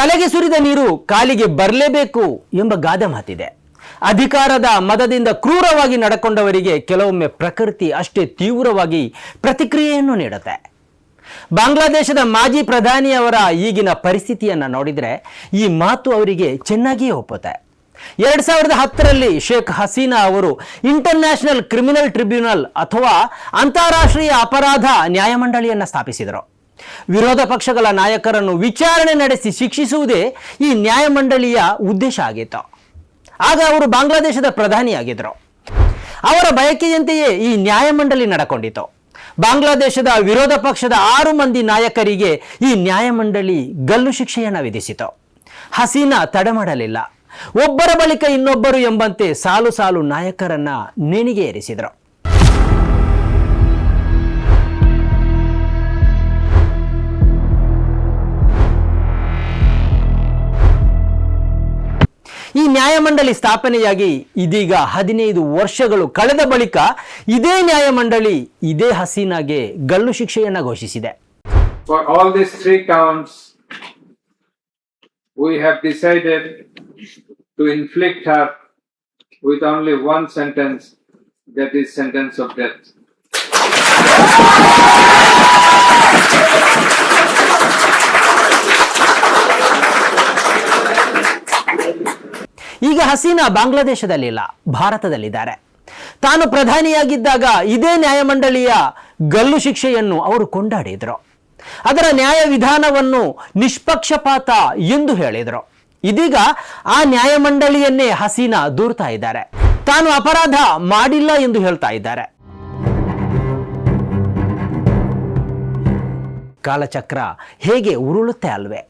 ತಲೆಗೆ ಸುರಿದ ನೀರು ಕಾಲಿಗೆ ಬರಲೇಬೇಕು ಎಂಬ ಗಾದೆ ಮಾತಿದೆ. ಅಧಿಕಾರದ ಮದದಿಂದ ಕ್ರೂರವಾಗಿ ನಡ್ಕೊಂಡವರಿಗೆ ಕೆಲವೊಮ್ಮೆ ಪ್ರಕೃತಿ ಅಷ್ಟೇ ತೀವ್ರವಾಗಿ ಪ್ರತಿಕ್ರಿಯೆಯನ್ನು ನೀಡುತ್ತೆ. ಬಾಂಗ್ಲಾದೇಶದ ಮಾಜಿ ಪ್ರಧಾನಿಯವರ ಈಗಿನ ಪರಿಸ್ಥಿತಿಯನ್ನು ನೋಡಿದರೆ ಈ ಮಾತು ಅವರಿಗೆ ಚೆನ್ನಾಗಿಯೇ ಒಪ್ಪುತ್ತೆ. ಎರಡ್ ಸಾವಿರದ ಹತ್ತರಲ್ಲಿ ಶೇಖ್ ಹಸೀನಾ ಅವರು ಇಂಟರ್ನ್ಯಾಷನಲ್ ಕ್ರಿಮಿನಲ್ ಟ್ರಿಬ್ಯುನಲ್ ಅಥವಾ ಅಂತಾರಾಷ್ಟ್ರೀಯ ಅಪರಾಧ ನ್ಯಾಯಮಂಡಳಿಯನ್ನು ಸ್ಥಾಪಿಸಿದರು. ವಿರೋಧ ಪಕ್ಷಗಳ ನಾಯಕರನ್ನು ವಿಚಾರಣೆ ನಡೆಸಿ ಶಿಕ್ಷಿಸುವುದೇ ಈ ನ್ಯಾಯಮಂಡಳಿಯ ಉದ್ದೇಶ ಆಗಿತ್ತು. ಆಗ ಅವರು ಬಾಂಗ್ಲಾದೇಶದ ಪ್ರಧಾನಿಯಾಗಿದ್ದರು. ಅವರ ಬಯಕೆಯಂತೆಯೇ ಈ ನ್ಯಾಯಮಂಡಳಿ ನಡಕೊಂಡಿತು ಬಾಂಗ್ಲಾದೇಶದ ವಿರೋಧ ಪಕ್ಷದ ಆರು ಮಂದಿ ನಾಯಕರಿಗೆ ಈ ನ್ಯಾಯಮಂಡಳಿ ಗಲ್ಲು ಶಿಕ್ಷೆಯನ್ನು ವಿಧಿಸಿತು. ಹಸೀನಾ ತಡೆ ಮಾಡಲಿಲ್ಲ. ಒಬ್ಬರ ಬಳಿಕ ಇನ್ನೊಬ್ಬರು ಎಂಬಂತೆ ಸಾಲು ಸಾಲು ನಾಯಕರನ್ನ ನೇಣಿಗೆ ಏರಿಸಿದರು. ನ್ಯಾಯಮಂಡಳಿ ಸ್ಥಾಪನೆಯಾಗಿ ಇದೀಗ ಹದಿನೈದು ವರ್ಷಗಳು ಕಳೆದ ಬಳಿಕ ಇದೇ ನ್ಯಾಯಮಂಡಳಿ ಇದೇ ಹಸೀನಾಗೆ ಗಲ್ಲು ಶಿಕ್ಷೆಯನ್ನ ಘೋಷಿಸಿದೆ For all these three counts, we have decided to inflict her with only one sentence, that is sentence of death. ಈಗ ಹಸೀನಾ ಬಾಂಗ್ಲಾದೇಶದಲ್ಲಿಲ್ಲ, ಭಾರತದಲ್ಲಿದ್ದಾರೆ. ತಾನು ಪ್ರಧಾನಿಯಾಗಿದ್ದಾಗ ಇದೇ ನ್ಯಾಯಮಂಡಳಿಯ ಗಲ್ಲು ಶಿಕ್ಷೆಯನ್ನು ಅವರು ಕೊಂಡಾಡಿದರು. ಅದರ ನ್ಯಾಯ ವಿಧಾನವನ್ನು ನಿಷ್ಪಕ್ಷಪಾತ ಎಂದು ಹೇಳಿದರು. ಇದೀಗ ಆ ನ್ಯಾಯಮಂಡಳಿಯನ್ನೇ ಹಸೀನಾ ದೂರ್ತಾ ಇದ್ದಾರೆ. ತಾನು ಅಪರಾಧ ಮಾಡಿಲ್ಲ ಎಂದು ಹೇಳ್ತಾ ಇದ್ದಾರೆ. ಕಾಲಚಕ್ರ ಹೇಗೆ ಉರುಳುತ್ತೆ ಅಲ್ವೇ?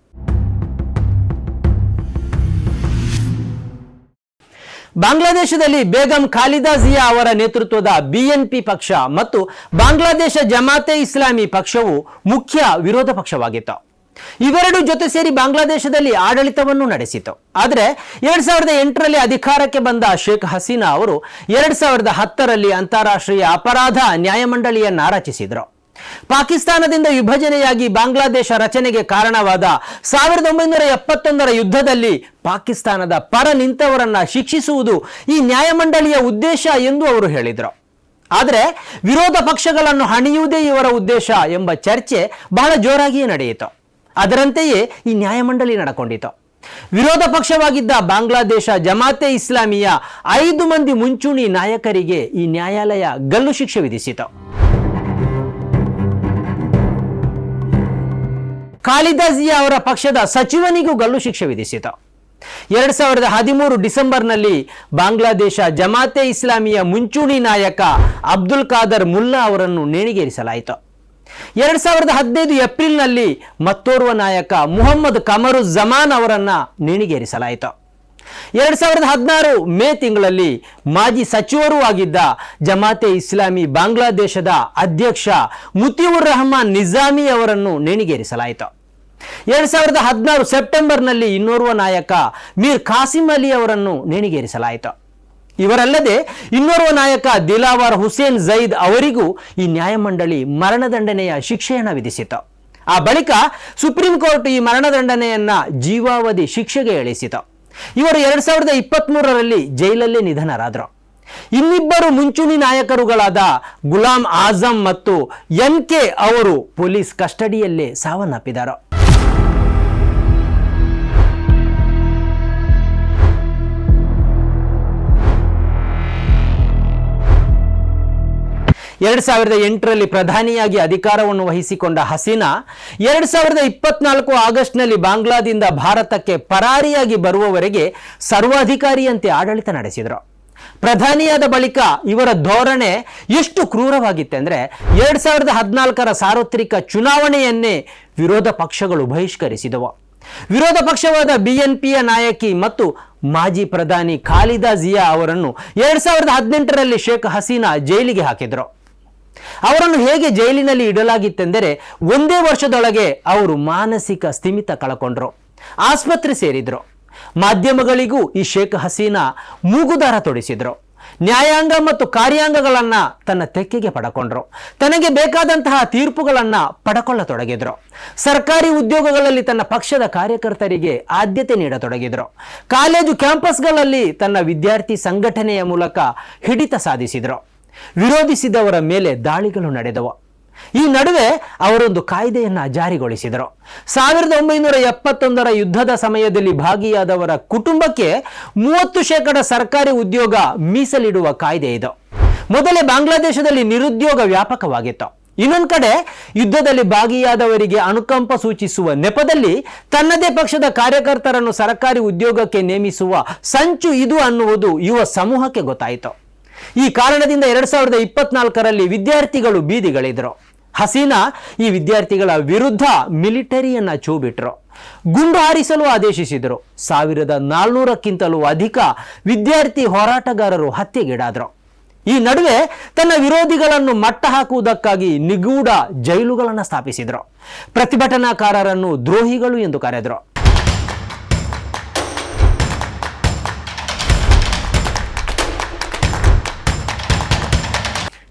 ಬಾಂಗ್ಲಾದೇಶದಲ್ಲಿ ಬೇಗಂ ಖಾಲಿದಾ ಜಿಯಾ ಅವರ ನೇತೃತ್ವದ ಬಿಎನ್ಪಿ ಪಕ್ಷ ಮತ್ತು ಬಾಂಗ್ಲಾದೇಶ ಜಮಾತೆ ಇಸ್ಲಾಮಿ ಪಕ್ಷವು ಮುಖ್ಯ ವಿರೋಧ ಪಕ್ಷವಾಗಿತ್ತು. ಇವೆರಡು ಜೊತೆ ಸೇರಿ ಬಾಂಗ್ಲಾದೇಶದಲ್ಲಿ ಆಡಳಿತವನ್ನು ನಡೆಸಿತು. ಆದರೆ ಎರಡ್ ಸಾವಿರದ ಎಂಟರಲ್ಲಿ ಅಧಿಕಾರಕ್ಕೆ ಬಂದ ಶೇಖ್ ಹಸೀನಾ ಅವರು ಎರಡ್ ಸಾವಿರದ ಹತ್ತರಲ್ಲಿ ಅಂತಾರಾಷ್ಟ್ರೀಯ ಅಪರಾಧ ನ್ಯಾಯಮಂಡಳಿಯನ್ನ ರಚಿಸಿದರು. ಪಾಕಿಸ್ತಾನದಿಂದ ವಿಭಜನೆಯಾಗಿ ಬಾಂಗ್ಲಾದೇಶ ರಚನೆಗೆ ಕಾರಣವಾದ ಸಾವಿರದ ಒಂಬೈನೂರ ಎಪ್ಪತ್ತೊಂದರ ಯುದ್ಧದಲ್ಲಿ ಪಾಕಿಸ್ತಾನದ ಪರ ನಿಂತವರನ್ನ ಶಿಕ್ಷಿಸುವುದು ಈ ನ್ಯಾಯಮಂಡಳಿಯ ಉದ್ದೇಶ ಎಂದು ಅವರು ಹೇಳಿದರು. ಆದರೆ ವಿರೋಧ ಪಕ್ಷಗಳನ್ನು ಹಣಿಯುವುದೇ ಇವರ ಉದ್ದೇಶ ಎಂಬ ಚರ್ಚೆ ಬಹಳ ಜೋರಾಗಿಯೇ ನಡೆಯಿತು. ಅದರಂತೆಯೇ ಈ ನ್ಯಾಯಮಂಡಳಿ ನಡೆಕೊಂಡಿತು. ವಿರೋಧ ಪಕ್ಷವಾಗಿದ್ದ ಬಾಂಗ್ಲಾದೇಶ ಜಮಾತೆ ಇಸ್ಲಾಮಿಯ ಐದು ಮಂದಿ ಮುಂಚೂಣಿ ನಾಯಕರಿಗೆ ಈ ನ್ಯಾಯಾಲಯ ಗಲ್ಲು ಶಿಕ್ಷೆ ವಿಧಿಸಿತು. ಖಾಲಿದಾಜಿಯಾ ಅವರ ಪಕ್ಷದ ಸಚಿವನಿಗೂ ಗಲ್ಲು ಶಿಕ್ಷೆ ವಿಧಿಸಿತು. ಎರಡ್ ಸಾವಿರದ ಹದಿಮೂರು ಡಿಸೆಂಬರ್ನಲ್ಲಿ ಬಾಂಗ್ಲಾದೇಶ ಜಮಾತೆ ಇಸ್ಲಾಮಿಯ ಮುಂಚೂಣಿ ನಾಯಕ ಅಬ್ದುಲ್ ಖಾದರ್ ಮುಲ್ಲಾ ಅವರನ್ನು ನೇಣಿಗೇರಿಸಲಾಯಿತು. ಎರಡ್ ಸಾವಿರದ ಹದಿನೈದು ಏಪ್ರಿಲ್ನಲ್ಲಿ ಮತ್ತೋರ್ವ ನಾಯಕ ಮುಹಮ್ಮದ್ ಕಮರು ಜಮಾನ್ ಅವರನ್ನ ನೇಣಿಗೇರಿಸಲಾಯಿತು. ಎರಡ್ ಸಾವಿರದ ಹದಿನಾರು ಮೇ ತಿಂಗಳಲ್ಲಿ ಮಾಜಿ ಸಚಿವರೂ ಆಗಿದ್ದ ಜಮಾತೆ ಇಸ್ಲಾಮಿ ಬಾಂಗ್ಲಾದೇಶದ ಅಧ್ಯಕ್ಷ ಮುತಿಯುರ್ ರಹಮಾನ್ ನಿಜಾಮಿ ಅವರನ್ನು ನೇಣಿಗೇರಿಸಲಾಯಿತು. ಎರಡ್ ಸಾವಿರದ ಹದಿನಾರು ಸೆಪ್ಟೆಂಬರ್ನಲ್ಲಿ ಇನ್ನೋರ್ವ ನಾಯಕ ಮೀರ್ ಖಾಸಿಂ ಅಲಿ ಅವರನ್ನು ನೇಣಿಗೇರಿಸಲಾಯಿತು. ಇವರಲ್ಲದೆ ಇನ್ನೋರ್ವ ನಾಯಕ ದಿಲಾವರ್ ಹುಸೇನ್ ಜೈದ್ ಅವರಿಗೂ ಈ ನ್ಯಾಯಮಂಡಳಿ ಮರಣದಂಡನೆಯ ಶಿಕ್ಷೆಯನ್ನು ವಿಧಿಸಿತು. ಆ ಬಳಿಕ ಸುಪ್ರೀಂ ಕೋರ್ಟ್ ಈ ಮರಣದಂಡನೆಯನ್ನ ಜೀವಾವಧಿ ಶಿಕ್ಷೆಗೆ ಇಳಿಸಿತು ಇವರು ಎರಡು ಸಾವಿರದ ಇಪ್ಪತ್ತ್ ಜೈಲಲ್ಲೇ ನಿಧನರಾದರು. ಇನ್ನಿಬ್ಬರು ಮುಂಚೂಣಿ ನಾಯಕರುಗಳಾದ ಗುಲಾಂ ಆಜಂ ಮತ್ತು ಎನ್ ಕೆ ಅವರು ಪೊಲೀಸ್ ಕಸ್ಟಡಿಯಲ್ಲೇ ಸಾವನ್ನಪ್ಪಿದರು. ಎರಡ್ ಸಾವಿರದ ಎಂಟರಲ್ಲಿ ಪ್ರಧಾನಿಯಾಗಿ ಅಧಿಕಾರವನ್ನು ವಹಿಸಿಕೊಂಡ ಹಸೀನಾ, ಎರಡು ಸಾವಿರದ ಇಪ್ಪತ್ನಾಲ್ಕು ಆಗಸ್ಟ್ನಲ್ಲಿ ಬಾಂಗ್ಲಾದಿಂದ ಭಾರತಕ್ಕೆ ಪರಾರಿಯಾಗಿ ಬರುವವರೆಗೆ ಸರ್ವಾಧಿಕಾರಿಯಂತೆ ಆಡಳಿತ ನಡೆಸಿದರು. ಪ್ರಧಾನಿಯಾದ ಬಳಿಕ ಇವರ ಧೋರಣೆ ಎಷ್ಟು ಕ್ರೂರವಾಗಿತ್ತೆಂದ್ರೆ ಎರಡ್ ಸಾವಿರದ ಹದಿನಾಲ್ಕರ ಸಾರ್ವತ್ರಿಕ ಚುನಾವಣೆಯನ್ನೇ ವಿರೋಧ ಪಕ್ಷಗಳು ಬಹಿಷ್ಕರಿಸಿದವು. ವಿರೋಧ ಪಕ್ಷವಾದ ಬಿಎನ್ಪಿಯ ನಾಯಕಿ ಮತ್ತು ಮಾಜಿ ಪ್ರಧಾನಿ ಖಾಲಿದಾ ಜಿಯಾ ಅವರನ್ನು ಎರಡ್ ಸಾವಿರದ ಹದಿನೆಂಟರಲ್ಲಿ ಶೇಖ್ ಹಸೀನಾ ಜೈಲಿಗೆ ಹಾಕಿದ್ರು. ಅವರನ್ನು ಹೇಗೆ ಜೈಲಿನಲ್ಲಿ ಇಡಲಾಗಿತ್ತೆಂದರೆ ಒಂದೇ ವರ್ಷದೊಳಗೆ ಅವರು ಮಾನಸಿಕ ಸ್ಥಿಮಿತ ಕಳಕೊಂಡ್ರು. ಆಸ್ಪತ್ರೆ ಸೇರಿದ್ರು. ಮಾಧ್ಯಮಗಳಿಗೂ ಈ ಶೇಖ್ ಹಸೀನಾ ಮೂಗುದಾರ ತೊಡಿಸಿದ್ರು. ನ್ಯಾಯಾಂಗ ಮತ್ತು ಕಾರ್ಯಾಂಗಗಳನ್ನ ತನ್ನ ತೆಕ್ಕೆಗೆ ಪಡಕೊಂಡ್ರು. ತನಗೆ ಬೇಕಾದಂತಹ ತೀರ್ಪುಗಳನ್ನ ಪಡಕೊಳ್ಳತೊಡಗಿದ್ರು. ಸರ್ಕಾರಿ ಉದ್ಯೋಗಗಳಲ್ಲಿ ತನ್ನ ಪಕ್ಷದ ಕಾರ್ಯಕರ್ತರಿಗೆ ಆದ್ಯತೆ ನೀಡತೊಡಗಿದ್ರು. ಕಾಲೇಜು ಕ್ಯಾಂಪಸ್ಗಳಲ್ಲಿ ತನ್ನ ವಿದ್ಯಾರ್ಥಿ ಸಂಘಟನೆಯ ಮೂಲಕ ಹಿಡಿತ ಸಾಧಿಸಿದ್ರು. ವಿರೋಧಿಸಿದವರ ಮೇಲೆ ದಾಳಿಗಳು ನಡೆದವು. ಈ ನಡುವೆ ಅವರೊಂದು ಕಾಯ್ದೆಯನ್ನ ಜಾರಿಗೊಳಿಸಿದರು. ಸಾವಿರದ ಒಂಬೈನೂರ ಎಪ್ಪತ್ತೊಂದರ ಯುದ್ಧದ ಸಮಯದಲ್ಲಿ ಭಾಗಿಯಾದವರ ಕುಟುಂಬಕ್ಕೆ ಮೂವತ್ತು ಶೇಕಡ ಸರ್ಕಾರಿ ಉದ್ಯೋಗ ಮೀಸಲಿಡುವ ಕಾಯ್ದೆ ಇದು. ಮೊದಲೇ ಬಾಂಗ್ಲಾದೇಶದಲ್ಲಿ ನಿರುದ್ಯೋಗ ವ್ಯಾಪಕವಾಗಿತ್ತು. ಇನ್ನೊಂದು ಕಡೆ ಯುದ್ಧದಲ್ಲಿ ಭಾಗಿಯಾದವರಿಗೆ ಅನುಕಂಪ ಸೂಚಿಸುವ ನೆಪದಲ್ಲಿ ತನ್ನದೇ ಪಕ್ಷದ ಕಾರ್ಯಕರ್ತರನ್ನು ಸರ್ಕಾರಿ ಉದ್ಯೋಗಕ್ಕೆ ನೇಮಿಸುವ ಸಂಚು ಇದು ಅನ್ನುವುದು ಯುವ ಸಮೂಹಕ್ಕೆ ಗೊತ್ತಾಯಿತು. ಈ ಕಾರಣದಿಂದ ಎರಡ್ ಸಾವಿರದ ಇಪ್ಪತ್ನಾಲ್ಕರಲ್ಲಿ ವಿದ್ಯಾರ್ಥಿಗಳು ಬೀದಿಗಳಿದ್ರು. ಹಸೀನಾ ಈ ವಿದ್ಯಾರ್ಥಿಗಳ ವಿರುದ್ಧ ಮಿಲಿಟರಿಯನ್ನ ಚೂ ಬಿಟ್ರು ಗುಂಡು ಹಾರಿಸಲು ಆದೇಶಿಸಿದರು. ಸಾವಿರದ ನಾಲ್ನೂರಕ್ಕಿಂತಲೂ ಅಧಿಕ ವಿದ್ಯಾರ್ಥಿ ಹೋರಾಟಗಾರರು ಹತ್ಯೆಗೀಡಾದರು. ಈ ನಡುವೆ ತನ್ನ ವಿರೋಧಿಗಳನ್ನು ಮಟ್ಟ ಹಾಕುವುದಕ್ಕಾಗಿ ನಿಗೂಢ ಜೈಲುಗಳನ್ನು ಸ್ಥಾಪಿಸಿದರು. ಪ್ರತಿಭಟನಾಕಾರರನ್ನು ದ್ರೋಹಿಗಳು ಎಂದು ಕರೆದರು.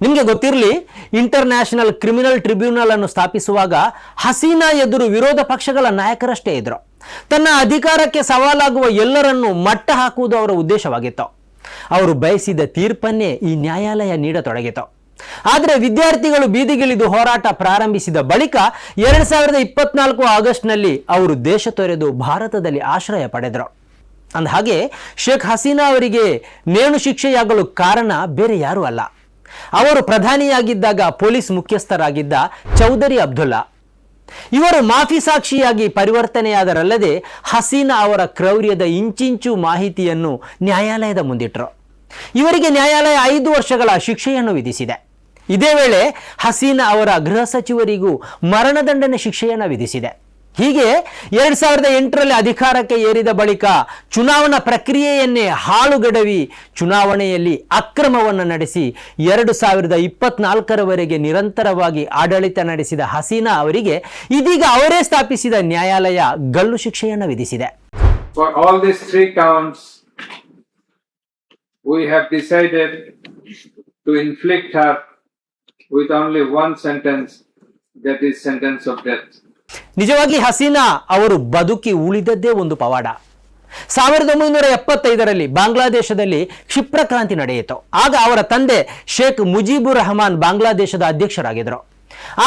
ನಿಮಗೆ ಗೊತ್ತಿರಲಿ ಇಂಟರ್ನ್ಯಾಷನಲ್ ಕ್ರಿಮಿನಲ್ ಟ್ರಿಬ್ಯುನಲ್ ಅನ್ನು ಸ್ಥಾಪಿಸುವಾಗ ಹಸೀನಾ ಎದುರು ವಿರೋಧ ಪಕ್ಷಗಳ ನಾಯಕರಷ್ಟೇ ಇದ್ರು. ತನ್ನ ಅಧಿಕಾರಕ್ಕೆ ಸವಾಲಾಗುವ ಎಲ್ಲರನ್ನೂ ಮಟ್ಟ ಹಾಕುವುದು ಅವರ ಉದ್ದೇಶವಾಗಿತ್ತು. ಅವರು ಬಯಸಿದ ತೀರ್ಪನ್ನೇ ಈ ನ್ಯಾಯಾಲಯ ನೀಡತೊಡಗಿತು. ಆದರೆ ವಿದ್ಯಾರ್ಥಿಗಳು ಬೀದಿಗಿಳಿದು ಹೋರಾಟ ಪ್ರಾರಂಭಿಸಿದ ಬಳಿಕ ಎರಡ್ ಸಾವಿರದ ಇಪ್ಪತ್ನಾಲ್ಕು ಆಗಸ್ಟ್ನಲ್ಲಿ ಅವರು ದೇಶ ತೊರೆದು ಭಾರತದಲ್ಲಿ ಆಶ್ರಯ ಪಡೆದರು. ಅಂದಹಾಗೆ, ಶೇಖ್ ಹಸೀನಾ ಅವರಿಗೆ ನೇಣು ಶಿಕ್ಷೆಯಾಗಲು ಕಾರಣ ಬೇರೆ ಯಾರೂ ಅಲ್ಲ. ಅವರು ಪ್ರಧಾನಿಯಾಗಿದ್ದಾಗ ಪೊಲೀಸ್ ಮುಖ್ಯಸ್ಥರಾಗಿದ್ದ ಚೌಧರಿ ಅಬ್ದುಲ್ಲಾ. ಇವರು ಮಾಫಿ ಸಾಕ್ಷಿಯಾಗಿ ಪರಿವರ್ತನೆಯಾದರಲ್ಲದೆ ಹಸೀನಾ ಅವರ ಕ್ರೌರ್ಯದ ಇಂಚಿಂಚು ಮಾಹಿತಿಯನ್ನು ನ್ಯಾಯಾಲಯದ ಮುಂದಿಟ್ಟರು ಇವರಿಗೆ ನ್ಯಾಯಾಲಯ ಐದು ವರ್ಷಗಳ ಶಿಕ್ಷೆಯನ್ನು ವಿಧಿಸಿದೆ. ಇದೇ ವೇಳೆ ಹಸೀನಾ ಅವರ ಗೃಹ ಸಚಿವರಿಗೂ ಮರಣದಂಡನೆ ಶಿಕ್ಷೆಯನ್ನು ವಿಧಿಸಿದೆ. ಹೀಗೆ ಎರಡ್ ಸಾವಿರದ ಎಂಟರಲ್ಲಿ ಅಧಿಕಾರಕ್ಕೆ ಏರಿದ ಬಳಿಕ ಚುನಾವಣಾ ಪ್ರಕ್ರಿಯೆಯನ್ನೇ ಹಾಳುಗಡವಿ ಚುನಾವಣೆಯಲ್ಲಿ ಅಕ್ರಮವನ್ನು ನಡೆಸಿ ಎರಡು ಸಾವಿರದ ಇಪ್ಪತ್ನಾಲ್ಕರವರೆಗೆ ನಿರಂತರವಾಗಿ ಆಡಳಿತ ನಡೆಸಿದ ಹಸೀನಾ ಅವರಿಗೆ ಇದೀಗ ಅವರೇ ಸ್ಥಾಪಿಸಿದ ನ್ಯಾಯಾಲಯ ಗಲ್ಲು ಶಿಕ್ಷೆಯನ್ನು ವಿಧಿಸಿದೆ with only one sentence, that is sentence of death. ನಿಜವಾಗಿ ಹಸೀನಾ ಅವರು ಬದುಕಿ ಉಳಿದದ್ದೇ ಒಂದು ಪವಾಡ. ಸಾವಿರದ ಒಂಬೈನೂರ ಎಪ್ಪತ್ತೈದರಲ್ಲಿ ಬಾಂಗ್ಲಾದೇಶದಲ್ಲಿ ಕ್ಷಿಪ್ರಕ್ರಾಂತಿ ನಡೆಯಿತು. ಆಗ ಅವರ ತಂದೆ ಶೇಖ್ ಮುಜೀಬುರ್ ರಹಮಾನ್ ಬಾಂಗ್ಲಾದೇಶದ ಅಧ್ಯಕ್ಷರಾಗಿದ್ದರು.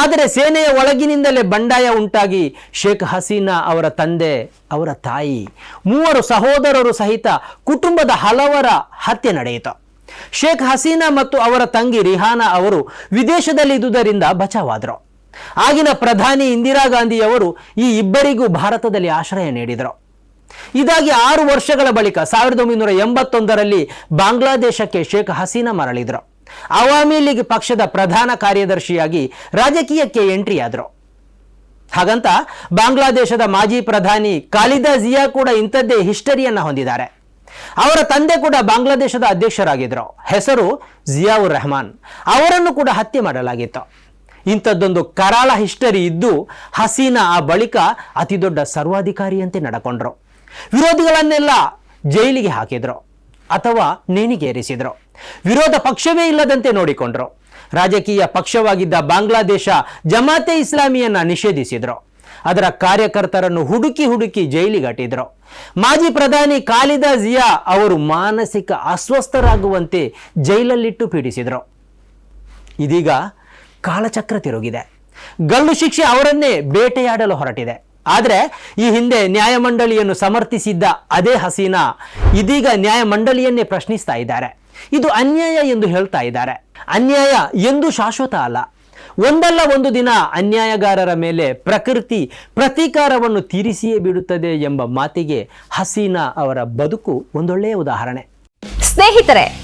ಆದರೆ ಸೇನೆಯ ಒಳಗಿನಿಂದಲೇ ಬಂಡಾಯ ಉಂಟಾಗಿ ಶೇಖ್ ಹಸೀನಾ ಅವರ ತಂದೆ, ಅವರ ತಾಯಿ, ಮೂವರು ಸಹೋದರರು ಸಹಿತ ಕುಟುಂಬದ ಹಲವರ ಹತ್ಯೆ ನಡೆಯಿತು. ಶೇಖ್ ಹಸೀನಾ ಮತ್ತು ಅವರ ತಂಗಿ ರಿಹಾನಾ ಅವರು ವಿದೇಶದಲ್ಲಿ ವಿದೇಶದಲ್ಲಿದ್ದುದರಿಂದ ಬಚಾವಾದರು. ಆಗಿನ ಪ್ರಧಾನಿ ಇಂದಿರಾ ಗಾಂಧಿಯವರು ಈ ಇಬ್ಬರಿಗೂ ಭಾರತದಲ್ಲಿ ಆಶ್ರಯ ನೀಡಿದರು. ಇದಾಗಿ ಆರು ವರ್ಷಗಳ ಬಳಿಕ ಸಾವಿರದ ಒಂಬೈನೂರ ಎಂಬತ್ತೊಂದರಲ್ಲಿ ಬಾಂಗ್ಲಾದೇಶಕ್ಕೆ ಶೇಖ್ ಹಸೀನಾ ಮರಳಿದರು. ಅವಾಮಿ ಲೀಗ್ ಪಕ್ಷದ ಪ್ರಧಾನ ಕಾರ್ಯದರ್ಶಿಯಾಗಿ ರಾಜಕೀಯಕ್ಕೆ ಎಂಟ್ರಿ ಆದರು ಹಾಗಂತ ಬಾಂಗ್ಲಾದೇಶದ ಮಾಜಿ ಪ್ರಧಾನಿ ಖಾಲಿದಾ ಜಿಯಾ ಕೂಡ ಇಂಥದ್ದೇ ಹಿಸ್ಟರಿಯನ್ನು ಹೊಂದಿದ್ದಾರೆ. ಅವರ ತಂದೆ ಕೂಡ ಬಾಂಗ್ಲಾದೇಶದ ಅಧ್ಯಕ್ಷರಾಗಿದ್ದರು. ಹೆಸರು ಜಿಯಾವುರ್ ರೆಹಮಾನ್. ಅವರನ್ನು ಕೂಡ ಹತ್ಯೆ ಮಾಡಲಾಗಿತ್ತು. ಇಂಥದ್ದೊಂದು ಕರಾಳ ಹಿಸ್ಟರಿ ಇದ್ದು ಹಸೀನಾ ಆ ಬಳಿಕ ಅತಿ ದೊಡ್ಡ ಸರ್ವಾಧಿಕಾರಿಯಂತೆ ನಡ್ಕೊಂಡ್ರು. ವಿರೋಧಿಗಳನ್ನೆಲ್ಲ ಜೈಲಿಗೆ ಹಾಕಿದ್ರು ಅಥವಾ ನೇಣಿಗೇರಿಸಿದ್ರು. ವಿರೋಧ ಪಕ್ಷವೇ ಇಲ್ಲದಂತೆ ನೋಡಿಕೊಂಡ್ರು. ರಾಜಕೀಯ ಪಕ್ಷವಾಗಿದ್ದ ಬಾಂಗ್ಲಾದೇಶ ಜಮಾತೆ ಇಸ್ಲಾಮಿಯನ್ನ ನಿಷೇಧಿಸಿದ್ರು. ಅದರ ಕಾರ್ಯಕರ್ತರನ್ನು ಹುಡುಕಿ ಹುಡುಕಿ ಜೈಲಿಗಟ್ಟಿದ್ರು ಮಾಜಿ ಪ್ರಧಾನಿ ಖಾಲಿದಾ ಜಿಯಾ ಅವರು ಮಾನಸಿಕ ಅಸ್ವಸ್ಥರಾಗುವಂತೆ ಜೈಲಲ್ಲಿಟ್ಟು ಪೀಡಿಸಿದ್ರು. ಇದೀಗ ಕಾಲಚಕ್ರ ತಿರುಗಿದೆ. ಗಲ್ಲು ಶಿಕ್ಷೆ ಅವರನ್ನೇ ಬೇಟೆಯಾಡಲು ಹೊರಟಿದೆ. ಆದರೆ ಈ ಹಿಂದೆ ನ್ಯಾಯಮಂಡಳಿಯನ್ನು ಸಮರ್ಥಿಸಿದ್ದ ಅದೇ ಹಸೀನಾ ಇದೀಗ ನ್ಯಾಯಮಂಡಳಿಯನ್ನೇ ಪ್ರಶ್ನಿಸ್ತಾ ಇದ್ದಾರೆ. ಇದು ಅನ್ಯಾಯ ಎಂದು ಹೇಳ್ತಾ ಇದ್ದಾರೆ. ಅನ್ಯಾಯ ಎಂದು ಶಾಶ್ವತ ಅಲ್ಲ. ಒಂದಲ್ಲ ಒಂದು ದಿನ ಅನ್ಯಾಯಗಾರರ ಮೇಲೆ ಪ್ರಕೃತಿ ಪ್ರತೀಕಾರವನ್ನು ತೀರಿಸಿಯೇ ಬಿಡುತ್ತದೆ ಎಂಬ ಮಾತಿಗೆ ಹಸೀನಾ ಅವರ ಬದುಕು ಒಂದೊಳ್ಳೆಯ ಉದಾಹರಣೆ. ಸ್ನೇಹಿತರೆ